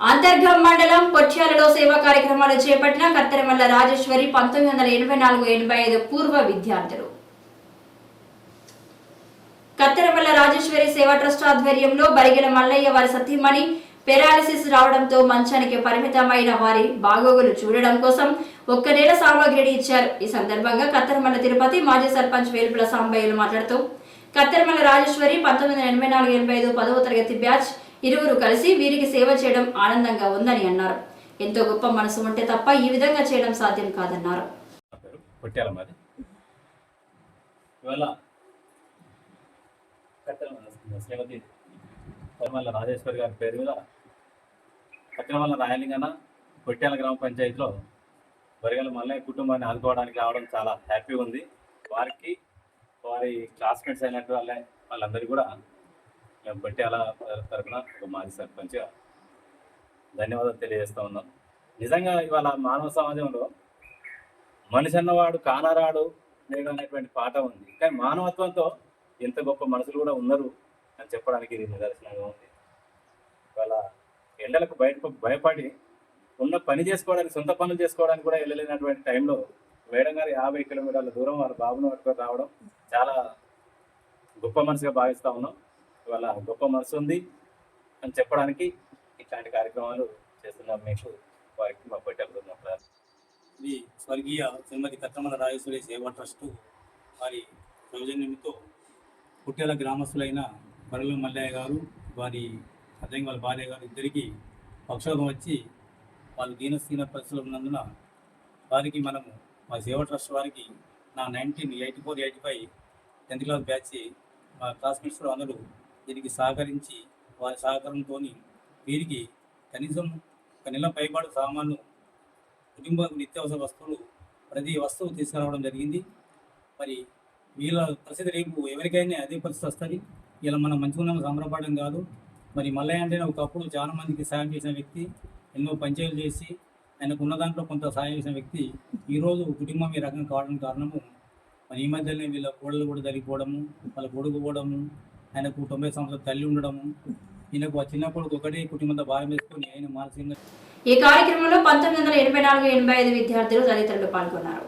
అంతర్గం మండలం పొట్యాలలో సేవా కార్యక్రమాలు చేపట్టిన కత్తెరమల్ల రాజేశ్వరి పంతొమ్మిది వందల ఎనభై నాలుగు ఎనభై ఐదు పూర్వ విద్యార్థులు. కత్తెరమల్ల రాజేశ్వరి సేవా ట్రస్ట్ ఆధ్వర్యంలో బరిగెల మల్లయ్య వారి సతీమణి పెరాలిసిస్ రావడంతో మంచానికి పరిమితమైన వారి బాగోగులు చూడడం కోసం ఒక్క నెల సామాగ్రిని ఇచ్చారు. ఈ సందర్భంగా కత్తెరమల్ల తిరుపతి మాజీ సర్పంచ్ వేలుపుల సాంబయ్యలు మాట్లాడుతూ కత్తెరమల్ల రాజేశ్వరి పంతొమ్మిది వందల ఎనభై నాలుగు ఎనభై ఐదు పదవ తరగతి బ్యాచ్ ఇరువురు కలిసి వీరికి సేవ చేయడం ఆనందంగా ఉందని అన్నారు. ఎంతో గొప్ప మనసు ఉంటే తప్ప ఈ విధంగా చేయడం సాధ్యం కాదన్నారు. శ్రీమతి రాజేశ్వరి గారి పేరు మీద కట్టెలమల్ల రాయలింగన పొట్టాల గ్రామ పంచాయతీలో వరిగల మల్లయ్య కుటుంబాన్ని ఆదుకోవడానికి రావడం చాలా హ్యాపీగా ఉంది. వారికి వారి క్లాస్మేట్స్ అయినట్టు వాళ్ళ వాళ్ళందరికీ కూడా మేము తరఫున ఒక మాజీ సర్పంచ్గా ధన్యవాదాలు తెలియజేస్తూ ఉన్నాం. నిజంగా ఇవాళ మానవ సమాజంలో మనిషి అన్నవాడు కానరాడు లేడు అనేటువంటి పాట ఉంది. కానీ మానవత్వంతో ఎంత గొప్ప మనుషులు కూడా ఉన్నారు అని చెప్పడానికి ఇది నిదర్శనంగా ఉంది. ఇవాళ ఎండలకు బయట భయపడి ఉన్న పని చేసుకోవడానికి సొంత పనులు చేసుకోవడానికి కూడా వెళ్ళలేనటువంటి టైంలో మేడం గారు యాభై కిలోమీటర్ల దూరం వారి బాబును పట్టుకొని రావడం చాలా గొప్ప మనసుగా భావిస్తా ఉన్నాం. ఇవాళ గొప్ప మనసు ఉంది అని చెప్పడానికి ఇట్లాంటి కార్యక్రమాలు చేస్తున్నాం మీకు వారికి మా పట్టెలు ఇది స్వర్గీయ శ్రీమతి కత్తమల రాజేశ్వరి సేవా ట్రస్టు వారి సౌజన్యంతో పుట్టేల గ్రామస్తులైన బరలు మల్లయ్య గారు వారి అదే వాళ్ళ భార్య గారు ఇద్దరికి పక్షోభం వచ్చి వాళ్ళు దీనస్థీన పరిస్థితులు ఉన్నందున వారికి మనము మా సేవా ట్రస్ట్ వారికి నా nineteen eighty four eighty five tenth class batch మా క్లాస్మేట్స్ అందరూ దీనికి సహకరించి వారి సహకారంతో వీరికి కనీసం ఒక నెల పైపాటు సామాన్లు కుటుంబ నిత్యావసర వస్తువులు ప్రతి వస్తువు తీసుకురావడం జరిగింది. మరి వీళ్ళ పరిస్థితి రేపు ఎవరికైనా అదే పరిస్థితి వస్తుంది? ఇలా మనం మంచిగా సంబరపడడం కాదు. మరి మల్లయ్య అంటే ఒకప్పుడు చాలా మందికి సాయం చేసిన వ్యక్తి ఎన్నో పంచాయతీలు చేసి ఆయనకు ఉన్న దాంట్లో కొంత సాయం చేసిన వ్యక్తి ఈరోజు కుటుంబం ఈ రకంగా కావడానికి కారణము. మరి ఈ మధ్యనే వీళ్ళ కోడలు కూడా జరిగిపోవడము వాళ్ళ కొడుకు పోవడము ఆయనకు తొంభై సంవత్సరాల తల్లి ఉండడము ఈయనకు ఆ ఒకటి కుటుంబంతో భారం వేసుకొని ఆయన మానసికంగా ఈ కార్యక్రమంలో పంతొమ్మిది వందల ఎనభై నాలుగు ఎనభై ఐదు విద్యార్థులు తదితరులు పాల్గొన్నారు.